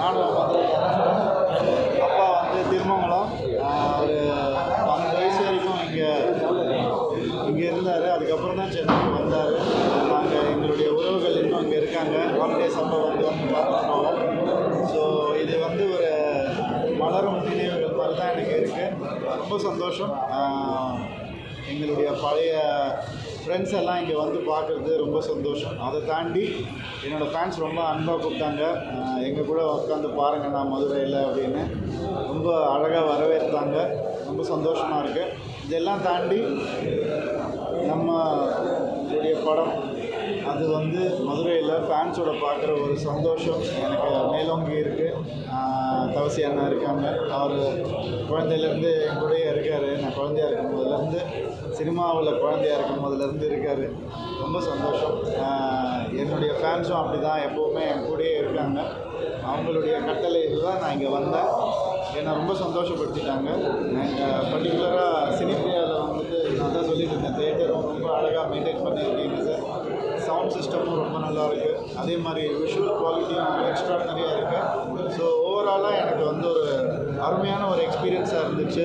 நானும் அப்பா. வந்து திருமங்கலம். ஒரு பன்னெண்டு வயசு வரைக்கும் இங்கே இங்கே இருந்தார். அதுக்கப்புறம் தான் சென்னைக்கு வந்தார். நாங்கள் எங்களுடைய உறவுகள் இன்னும் இங்கே இருக்காங்க. ஹாலிடேஸ் அப்போ வந்து வந்து பார்த்துருக்கோம் ஸோ இது வந்து ஒரு மலரும் நினைவுகள் மாதிரி தான் எனக்கு இருக்குது ரொம்ப சந்தோஷம். எங்களுடைய பழைய ஃப்ரெண்ட்ஸ் எல்லாம் இங்கே வந்து பார்க்குறது ரொம்ப சந்தோஷம். அதை தாண்டி என்னோடய ஃபேன்ஸ் ரொம்ப அன்பாக கூப்பிட்டாங்க. எங்கள் கூட உட்காந்து பாருங்கள் நான் மதுரையில் அப்படின்னு. ரொம்ப அழகாக வரவேற்பாங்க. ரொம்ப சந்தோஷமாக இருக்குது இதெல்லாம் தாண்டி நம்மளுடைய படம் அது வந்து மதுரையில் ஃபேன்ஸோட பார்க்குற ஒரு சந்தோஷம். எனக்கு மேலோங்கி இருக்குது தவசி அண்ணா இருக்காங்க. அவர் குழந்தையிலேருந்து என் கூடயே இருக்கார். நான் குழந்தையா இருக்கும் போதுலேருந்து சினிமாவில் குழந்தையா இருக்கும் போதுலேருந்து இருக்கார். ரொம்ப சந்தோஷம். என்னுடைய ஃபேன்ஸும் அப்படி தான் எப்போவுமே என் கூடயே இருக்காங்க. அவங்களுடைய கட்டளையில் தான் நான் இங்கே வந்தேன். என்னை ரொம்ப சந்தோஷப்படுத்திட்டாங்க. நாங்கள் பர்டிகுலராக சினிப்பிரியாவில் வந்துட்டு நான் தான் சொல்லிட்டு இருந்தேன். தேட்டரும் ரொம்ப அழகாக மெயின்டைன் பண்ணியிருக்கீங்க சிஸ்டமும் ரொம்ப நல்லா இருக்குது அதே மாதிரி விஷுவல் குவாலிட்டியும் எக்ஸ்ட்ராடனரியாக இருக்குது ஸோ ஓவராலாக எனக்கு வந்து ஒரு அருமையான ஒரு எக்ஸ்பீரியன்ஸாக இருந்துச்சு.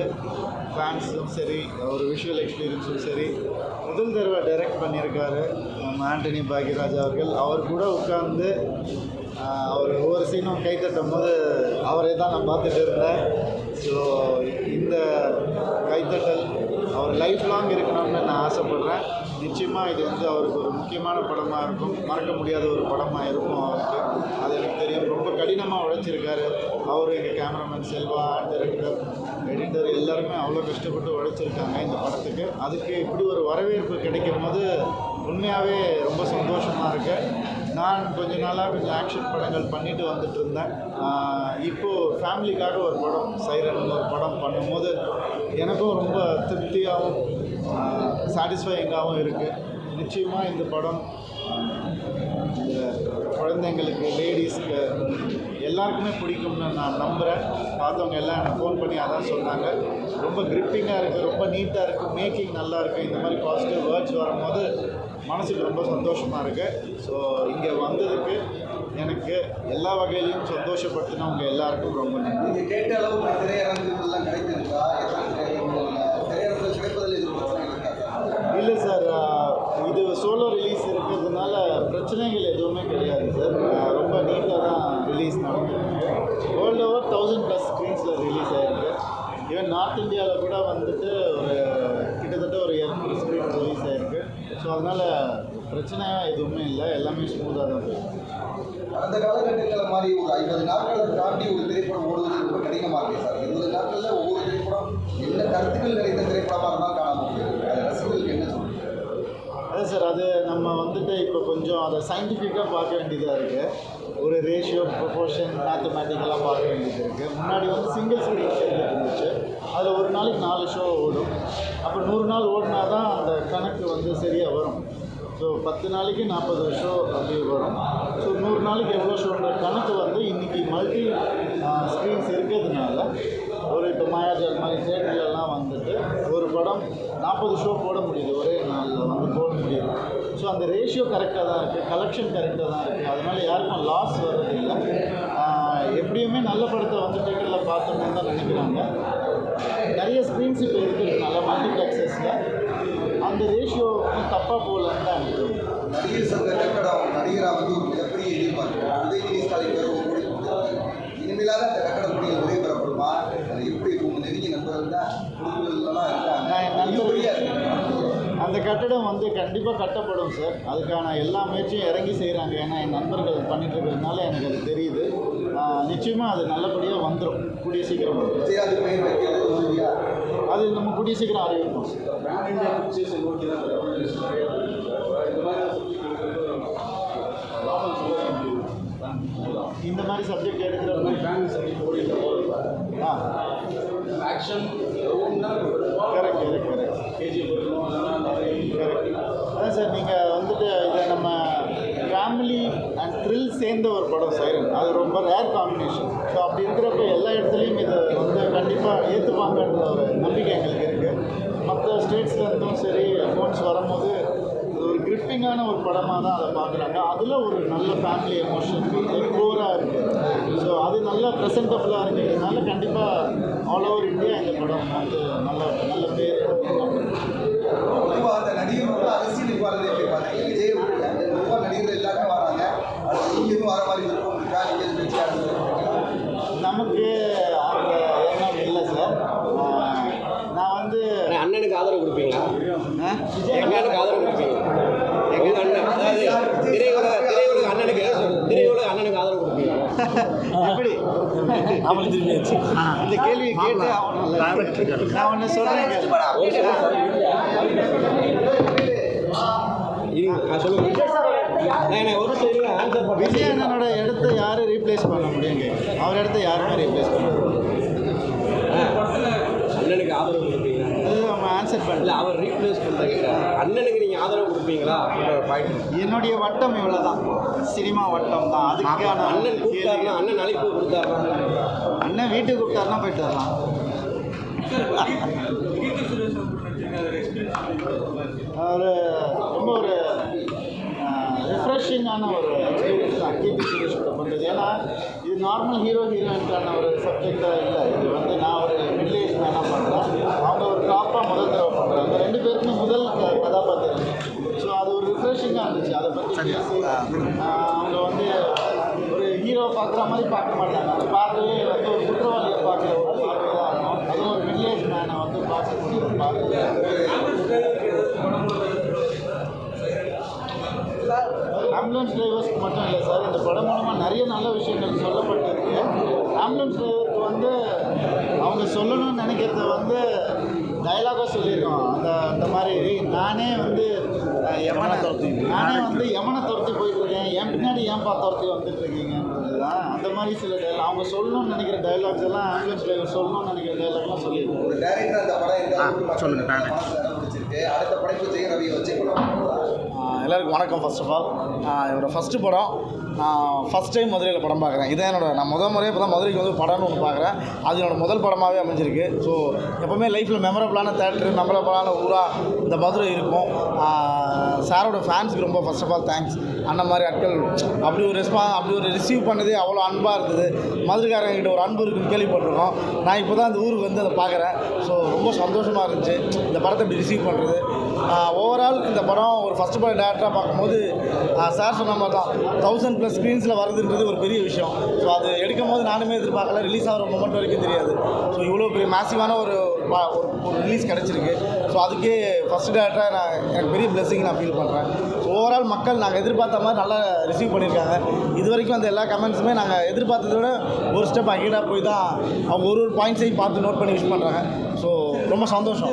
ஃபேன்ஸும் சரி ஒரு விஷுவல் எக்ஸ்பீரியன்ஸும் சரி. முதல் தடவை டைரக்ட் பண்ணியிருக்காரு நம்ம ஆண்டனி பாக்யராஜ் அவர்கள். அவர் கூட உட்காந்து அவர் ஒவ்வொரு சீனும் கை தட்டும் போது அவரே தான் நான் பார்த்துட்டு இருந்தேன். ஸோ இந்த கைத்தட்ட லைஃப் லாங் இருக்கணும்னு நான் ஆசைப்பட்றேன். நிச்சயமாக இது வந்து அவருக்கு ஒரு முக்கியமான படமாக இருக்கும். மறக்க முடியாத ஒரு படமாக இருக்கும் அவருக்கு. அது எனக்கு தெரியும். ரொம்ப கடினமாக உழைச்சிருக்காரு. அவர் எங்கள் கேமராமேன் செல்வா டைரக்டர் எடிட்டர் எல்லாருமே அவ்வளோ கஷ்டப்பட்டு உழைச்சிருக்காங்க இந்த படத்துக்கு. அதுக்கு இப்படி ஒரு வரவேற்பு கிடைக்கும் போது உண்மையாகவே ரொம்ப சந்தோஷமாக இருக்குது நான் கொஞ்ச நாளாக கொஞ்சம் ஆக்ஷன் படங்கள் பண்ணிட்டு வந்துட்டு இருந்தேன். இப்போது ஃபேமிலிக்காக ஒரு படம் சைரன் ஒரு படம் பண்ணும்போது எனக்கும் ரொம்ப திருப்தியாகவும் சாட்டிஸ்ஃபைங்காகவும் இருக்குது நிச்சயமாக இந்த படம் இந்த குழந்தைங்களுக்கு லேடிஸ்க்கு எல்லாருக்குமே பிடிக்கும்னு நான் நம்புகிறேன் பார்த்தவங்க எல்லாம் எனக்கு ஃபோன் பண்ணி அதான் சொன்னாங்க. ரொம்ப கிரிப்பிங்காக இருக்குது ரொம்ப நீட்டாக இருக்குது மேக்கிங் நல்லா இருக்குது இந்த மாதிரி பாசிட்டிவ் வேர்ட்ஸ் வரும்போது மனசுக்கு ரொம்ப சந்தோஷமாக இருக்குது ஸோ இங்கே வந்ததுக்கு எனக்கு எல்லா வகையிலையும் சந்தோஷப்படுத்தினவங்க எல்லாருக்கும் ரொம்ப நன்றி. நீங்க கேட்ட அளவுக்கு திரையரங்குகள்லாம் கிடைத்திருக்கா? திரையரங்குகள் கிடைப்பதில் இது இல்லை சார் இது சோலோ ரிலீஸ் இருக்கிறதுனால பிரச்சனைகள் எதுவுமே கிடையாது சார் ஆஹ் ரொம்ப நீட்டாக தான் ரிலீஸ் நடந்துருக்கு வேர்ல்டு ஓவர் தௌசண்ட் ப்ளஸ் ஸ்க்ரீன்ஸில் ரிலீஸ் ஆகிருக்கு ஈவன் நார்த் இந்தியாவில் கூட வந்துட்டு ஒரு கிட்டத்தட்ட ஒரு இரநூறு ஸ்க்ரீன் ரிலீஸ் ஆகிருக்கு ஸோ அதனால் பிரச்சனை எதுவுமே இல்லை. எல்லாமே ஸ்மூத்தாக தான் போயிருக்கு அந்த காலகட்டங்களில் மாதிரி ஒரு ஐம்பது நாட்களை தாண்டி ஒரு திரைப்படம் ஓடுவது ரொம்ப கடினமாக இருக்குது சார். இருபது நாட்களில் ஒவ்வொரு திரைப்படம் என்ன கருத்துக்கள் நிறைந்த திரைப்படமாக இருந்தால் காண முடியும் அது ரசிகர்களுக்கு என்ன சொல்லுங்க அதான் சார் அது நம்ம வந்துட்டு இப்போ கொஞ்சம் அதை சயின்டிஃபிக்காக பார்க்க வேண்டியதாக இருக்குது ஒரு ரேஷியோ ப்ரொபோர்ஷன் மேத்தமேட்டிக்கலாக பார்க்க வேண்டியது இருக்குது முன்னாடி வந்து சிங்கிள் ஸ்க்ரீன் ஷோ இருந்துச்சு. அதில் ஒரு நாளைக்கு நாலு ஷோ ஓடும். அப்போ நூறு நாள் ஓடினா தான் அந்த கணக்கு வந்து சரியாக வரும். ஸோ பத்து நாளைக்கு நாற்பது ஷோ அப்படி வரும். ஸோ நூறு நாளைக்கு எவ்வளோ ஷோன்ற கணக்கு வந்து இன்றைக்கி மல்டி ஸ்க்ரீன்ஸ் இருக்கிறதுனால ஒரு இப்போ மாயாஜால் மாதிரி தேட்டர்லலாம் படம் நாற்பது ஷோ போட முடியுது ஒரே நாளில் வந்து போட முடியுது. ஸோ அந்த ரேஷியோ கரெக்டாக தான் இருக்குது கலெக்ஷன் கரெக்டாக தான் இருக்குது அதனால் யாருக்கும் லாஸ் வர்றது இல்லை. எப்படியுமே நல்ல படத்தை வந்து தேட்டரில் பார்த்தோம்னு தான் நினைக்கிறாங்க. நிறைய ஸ்க்ரீன்ஸ் இப்போ இருக்கிறதுனால மல்டிப்ளெக்ஸஸில் அந்த ரேஷியோ தப்பாக போகலன்னு தான் எனக்கு தோணுது. நடிகர் சங்க நடிகராக வந்து ஒரு மிகப்பெரிய எதிர்பார்ப்பு உதயநிதி ஸ்டாலின் பேர் ஒரு கோடி கொடுத்தாரு. இனிமேலாக அந்த கட்டட பணிகள் விரைவுபெறப்படுமா அது எப்படி உங்க நெருங்கிய நண்பர்கள் தான் குடும்பங்கள்லாம் நான் என் இருக்காங்க நண்பர்கள் இப்படியா அந்த கட்டடம் வந்து கண்டிப்பாக கட்டப்படும் சார் அதுக்கான எல்லா முயற்சியும் இறங்கி செய்கிறாங்க ஏன்னா என் நண்பர்கள் பண்ணிட்டு இருக்கிறதுனால எனக்கு அது தெரியுது. நிச்சயமாக அது நல்லபடியாக வந்துடும் கூடிய சீக்கிரம் அது நம்ம கூடிய சீக்கிரம் அறிவிப்போம் இந்த மாதிரி சப்ஜெக்ட் எடுக்கிற action correct correct correct correct அதான் சார் நீங்கள் வந்துட்டு இதை நம்ம ஃபேமிலி அண்ட் த்ரில் சேர்ந்த ஒரு படம் சைரன் ரொம்ப ரேர் காம்பினேஷன் ஸோ அப்படி இருக்கிறப்ப எல்லா இடத்துலையும் இது வந்து கண்டிப்பாக ஏற்றுப்பாங்கன்ற ஒரு நம்பிக்கை எங்களுக்கு இருக்குது மற்ற ஸ்டேட்ஸ்லேருந்தும் சரி ஃபோன்ஸ் வரும்போது இது ஒரு கிரிப்பிங்கான ஒரு படமாக தான் அதை பார்க்குறாங்க அதில் ஒரு நல்ல ஃபேமிலி எமோஷன் கோராக இருக்குது ஸோ அது நல்ல ப்ரெசன்டபுளாக இருக்கிறதுனால கண்டிப்பாக ஆல் ஓவர் இந்தியா இந்த படம் வந்து நல்ல நல்ல பேர் பொதுவாக அரசியலுக்கு வரது எப்படி பார்த்தீங்க விஜய் நடிகர்கள் எல்லாருமே அடுத்து வர மாதிரி விருப்பம் இருக்கா நமக்கு அந்த எண்ணம் இல்லை சார் நான் வந்து அண்ணா, அண்ணனுக்கு ஆதரவு கொடுப்பீங்களா? அண்ணனுக்கு ஆதரவு கொடுப்பீங்க உங்க அண்ணன் அதாவது திரையுலக திரையுலக அண்ணனுக்கு திரையுலக அண்ணனுக்கு ஆதரவு கொடுப்பீங்க எப்படி? இந்த கேள்வியை கேட்டு அவன் நான் ஒன்று சொல்கிறேன் இருங்க நான் சொல்லுங்க நான் என்ன ஒரு நிமிஷம் இருங்க ஆன்சர் பண்ணுறேன் விஜய் அண்ணனோட இடத்த யாரும் ரீப்ளேஸ் பண்ண முடியும் கேட்குறேன் அவர் இடத்த யாருமே ரீப்ளேஸ் பண்ண முடியும் அண்ணனுக்கு ஆதரவு கொடுப்பீங்களா? அவங்க ஆன்சர் பண்ணல அவர் ரீப்ளேஸ் பண்ணுறீங்க அண்ணனுக்கு நீங்கள் ஆதரவு கொடுப்பீங்களா? அப்படின்ற பாயிண்ட் என்னுடைய வட்டம் இவ்வளோ தான் சினிமா வட்டம் தான். அதுக்கான அண்ணன் கூப்பிட்டாருன்னா அண்ணன் அழைப்பு கொடுத்தாருன்னா அண்ணன் வீட்டுக்கு கூப்பிட்டாருன்னா போயிட்டு வரலாம். ஒரு ரொம்ப ஒரு ரிஃப்ரெஷிங்கான ஒரு எக்ஸ்பீரியன்ஸ் தான். கீர்த்தி சுரேஷ் கூட பண்ணுறது ஏன்னா இது நார்மல் ஹீரோ ஹீரோயினுக்கான ஒரு சப்ஜெக்டாக இல்லை. இது வந்து நான் ஒரு மிடில் ஏஜ் மேனாக பண்ணுறேன் அவங்க ஒரு டாப்பாக முதல் தடவை பண்ணுறாங்க ரெண்டு பேருக்குமே முதல் கதாபாத்திரம். ஸோ அது ஒரு ரிஃப்ரெஷிங்காக இருந்துச்சு. அதை பற்றி அவங்க வந்து ஒரு ஹீரோ பார்க்குற மாதிரி பார்க்க மாட்டாங்க. அதை பார்க்கவே வந்து ஒரு குற்றவாளியை ஆம்புலன்ஸ் டிரைவர்ஸ்க்கு மட்டும் இல்லை சார். இந்த படம் மூலமாக நிறைய நல்ல விஷயங்கள் சொல்லப்பட்டிருக்கு. ஆம்புலன்ஸ் டிரைவருக்கு வந்து அவங்க சொல்லணும்னு நினைக்கிறத வந்து டயலாகாக சொல்லியிருக்கோம். அந்த அந்த மாதிரி. நானே வந்து யமனை துரத்தி நானே வந்து யமனை துரத்தி போயிட்டுருக்கேன். என் பின்னாடி ஏன் பார்த்து துரத்தி வந்துட்டு இருக்கீங்கன்றது தான் அந்த மாதிரி சில dialogue- அவங்க சொல்லணும்னு நினைக்கிற டைலாக்ஸ் எல்லாம் ஆம்புலன்ஸ் டிரைவர் சொல்லணும்னு நினைக்கிற டைலாக்லாம் சொல்லியிருக்கோம் பிடிச்சிருக்கு அடுத்த படைப்பு ஜெய ரவியை வச்சு பண்ணுவாங்க ஆஹ் எல்லாருக்கும் வணக்கம் ஃபர்ஸ்ட் ஆஃப் ஆல் என்னோடய ஃபஸ்ட்டு படம். நான் ஃபஸ்ட் டைம் மதுரையில் படம் பார்க்குறேன். இதான் என்னோடய நான் முதல் முறையே இப்போ தான் மதுரைக்கு வந்து படம்னு ஒன்று பார்க்குறேன். அது என்னோடய முதல் படமாகவே அமைஞ்சிருக்கு. ஸோ எப்போவுமே லைஃப்பில் மெமரபிளான தேட்டர் மெமரபிளான ஊராக இந்த மதுரை இருக்கும். சாரோட ஃபேன்ஸுக்கு ரொம்ப ஃபர்ஸ்ட் ஆஃப் ஆல் தேங்க்ஸ் அந்த மாதிரி ஆட்கள் அப்படி ஒரு ரெஸ்பா அப்படி ஒரு ரிசீவ் பண்ணதே அவ்வளோ அன்பாக இருந்தது. மதுரைக்காரங்கிட்ட ஒரு அன்பு இருக்குன்னு கேள்விப்பட்டிருக்கோம். நான் இப்போ தான் அந்த ஊருக்கு வந்து அதை பார்க்குறேன். ஸோ ரொம்ப சந்தோஷமாக இருந்துச்சு. இந்த படத்தை இப்படி ரிசீவ் பண்ணுறது ஓவரால் இந்த படம் ஒரு ஃபஸ்ட் படம் டேரக்டராக பார்க்கும்போது சார் சொன்ன மாதிரி தான். தௌசண்ட் ப்ளஸ் ஸ்க்ரீன்ஸில் வருதுன்றது ஒரு பெரிய விஷயம். ஸோ அது எடுக்கும் போது நானுமே எதிர்பார்க்கல. ரிலீஸ் ஆகிற மொமெண்ட் வரைக்கும் தெரியாது. ஸோ இவ்வளோ பெரிய மேசிவான ஒரு ஒரு ஒரு ரிலீஸ் கிடச்சிருக்கு. ஸோ அதுக்கே ஃபஸ்ட் டேரக்டராக நான் எனக்கு பெரிய பிளெஸிங் நான் ஃபீல் பண்ணுறேன் ஸோ ஓவரால் மக்கள் நாங்கள் எதிர்பார்த்த மாதிரி நல்லா ரிசீவ் பண்ணியிருக்காங்க. இது வரைக்கும் அந்த எல்லா கமெண்ட்ஸுமே நாங்கள் எதிர்பார்த்ததை விட ஒரு ஸ்டெப் அகீடாக போய் தான் அவங்க ஒரு ஒரு பாயிண்ட்ஸையும் பார்த்து நோட் பண்ணி விஷ் பண்ணுறாங்க ஸோ ரொம்ப சந்தோஷம்.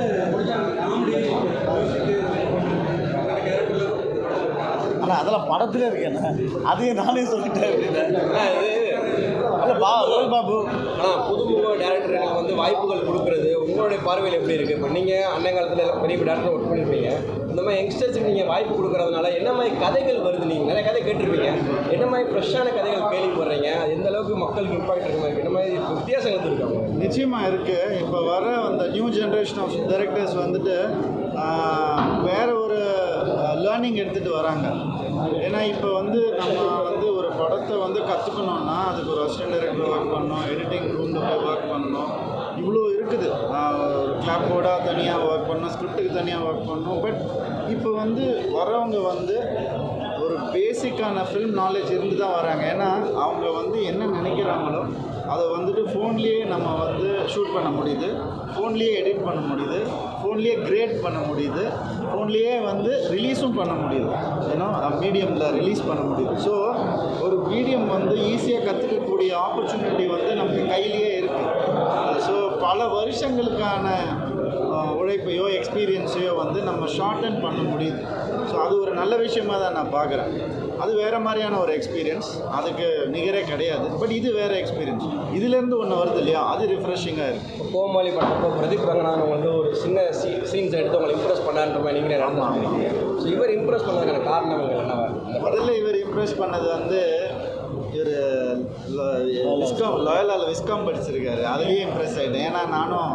ஆனால் அதெல்லாம் படத்துல இருக்கேன் அதையும் நானே சொல்லிட்டேன். அல்ல பா ரோல் பாபு. ஆனால் புதுமுக டேரக்டர்களுக்கு வந்து வாய்ப்புகள் கொடுக்குறது உங்களுடைய பார்வையில் எப்படி இருக்குது இப்போ நீங்கள் அண்ணன் காலத்தில் எல்லாம் பெரிய டேரக்டர் ஒர்க் பண்ணியிருப்பீங்க இந்த மாதிரி யங்ஸ்டர்ஸுக்கு நீங்கள் வாய்ப்பு கொடுக்குறதுனால என்ன மாதிரி கதைகள் வருது நீங்கள் நிறைய கதை கேட்டிருப்பீங்க. என்ன மாதிரி ஃப்ரெஷ்ஷான கதைகள் கேள்விப்படுறீங்க அது எந்த அளவுக்கு மக்களுக்கு இம்பாக்ட் இருக்க? மாதிரி என்ன மாதிரி வித்தியாசங்கள் இருக்காங்க நிச்சயமாக இருக்குது இப்போ வர அந்த நியூ ஜென்ரேஷன் ஆஃப் டைரக்டர்ஸ் வந்துட்டு வேற லேர்னிங் எடுத்துகிட்டு வராங்க. ஏன்னா இப்போ வந்து நம்ம வந்து ஒரு படத்தை வந்து கற்றுக்கணுன்னா அதுக்கு ஒரு அசிஸ்டன்ட் டைரக்டர் ஒர்க் பண்ணணும் எடிட்டிங் ரூமில் போய் ஒர்க் பண்ணணும். இவ்வளோ இருக்குது. கிளாப்போர்டாக ஒரு தனியாக ஒர்க் பண்ணணும் ஸ்கிரிப்டுக்கு தனியாக ஒர்க் பண்ணணும். பட் இப்போ வந்து வரவங்க வந்து ஒரு பேசிக்கான ஃபில்ம் நாலேஜ் இருந்து தான் வராங்க. ஏன்னா அவங்க வந்து என்ன நினைக்கிறாங்களோ அதை வந்துட்டு ஃபோன்லேயே நம்ம வந்து ஷூட் பண்ண முடியுது. ஃபோன்லேயே எடிட் பண்ண முடியுது. ஃபோன்லேயே கிரேட் பண்ண முடியுது. ஃபோன்லேயே வந்து ரிலீஸும் பண்ண முடியுது. ஏன்னா மீடியமில் ரிலீஸ் பண்ண முடியுது. ஸோ ஒரு மீடியம் வந்து ஈஸியாக கற்றுக்கக்கூடிய ஆப்பர்ச்சுனிட்டி வந்து நமக்கு கையிலேயே இருக்குது ஸோ பல வருஷங்களுக்கான உழைப்பையோ எக்ஸ்பீரியன்ஸையோ வந்து நம்ம ஷார்டன் பண்ண முடியுது. ஸோ அது ஒரு நல்ல விஷயமாக தான் நான் பார்க்குறேன் அது வேறு மாதிரியான ஒரு எக்ஸ்பீரியன்ஸ் அதுக்கு நிகரே கிடையாது. பட் இது வேறு எக்ஸ்பீரியன்ஸ் இதுலேருந்து ஒன்று வருது இல்லையா? அது ரிஃப்ரெஷிங்காக இருக்குது கோமாளி படத்தப்போ பிரதீப் ரங்கநாதன் வந்து ஒரு சின்ன சீ சீன்ஸ் எடுத்து உங்களை இம்ப்ரெஸ் பண்ணான்ற மாதிரி நீங்களே ஸோ இவர் இம்ப்ரெஸ் பண்ணதுக்கான காரணங்கள் என்னவா? முதல்ல இவர் இம்ப்ரெஸ் பண்ணது வந்து இவர் விஸ்காம் லாயலால் விஸ்காம் படிச்சிருக்காரு. அதுலேயே இம்ப்ரெஸ் ஆகிட்டேன் ஏன்னா நானும்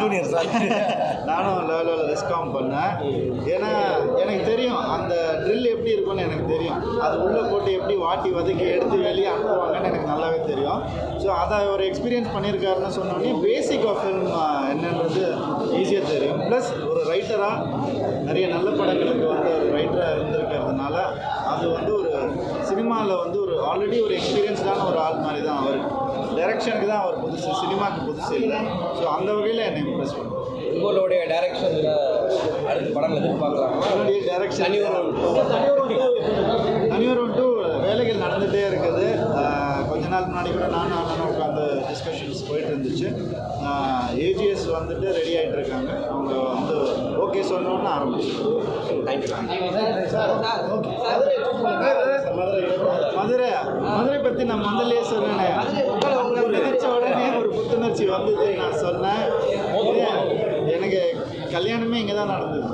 ஜூனியர் சார் நானும் லாயலால் விஸ்காம் பண்ணேன். ஏன்னா எனக்கு தெரியும் அந்த ட்ரில் எப்படி இருக்கும்னு எனக்கு தெரியும். அது உள்ளே போட்டு எப்படி வாட்டி வதக்கி எடுத்து வெளியே அனுப்புவாங்கன்னு எனக்கு நல்லாவே தெரியும். ஸோ அதை ஒரு எக்ஸ்பீரியன்ஸ் பண்ணியிருக்காருன்னு சொன்னோடனே பேசிக் ஆஃப் ஃபில்ம் என்னன்றது ஈஸியாக தெரியும். ப்ளஸ் ஒரு ரைட்டராக நிறைய நல்ல படங்களுக்கு வந்து ஒரு ரைட்டராக இருந்திருக்கிறதுனால அது வந்து ஒரு சினிமாவில் வந்து ஆல்ரெடி ஒரு எக்ஸ்பீரியன்ஸ்டான ஒரு ஆள் மாதிரி தான் அவர். டைரக்ஷனுக்கு தான் அவர் புதுசு சினிமாவுக்கு புதுசு இல்லை. ஸோ அந்த வகையில் என்னை இம்ப்ரெஸ் பண்ணும் உங்களுடைய டைரக்ஷனில் அடுத்த படம் எதிர்பார்க்கலாமா? என்னுடைய டைரக்ஷன் தனியொரு தனியொரு டூ வேலைகள் நடந்துகிட்டே இருக்குது. கொஞ்ச நாள் முன்னாடி கூட நானும் அண்ணனும் உட்காந்து டிஸ்கஷன்ஸ் போயிட்டு இருந்துச்சு. ஏஜிஎஸ் வந்துட்டு ரெடி ஆகிட்டு இருக்காங்க. அவங்க வந்து ஓகே சொல்லணும்னு ஆரம்பிச்சு மதுரை மதுரை பற்றி நான் முதல்லயே சொன்னேன். உங்களை நினைச்ச உடனே ஒரு புத்துணர்ச்சி வந்தது நான் சொன்னேன். எனக்கு கல்யாணமே இங்கே தான் நடந்தது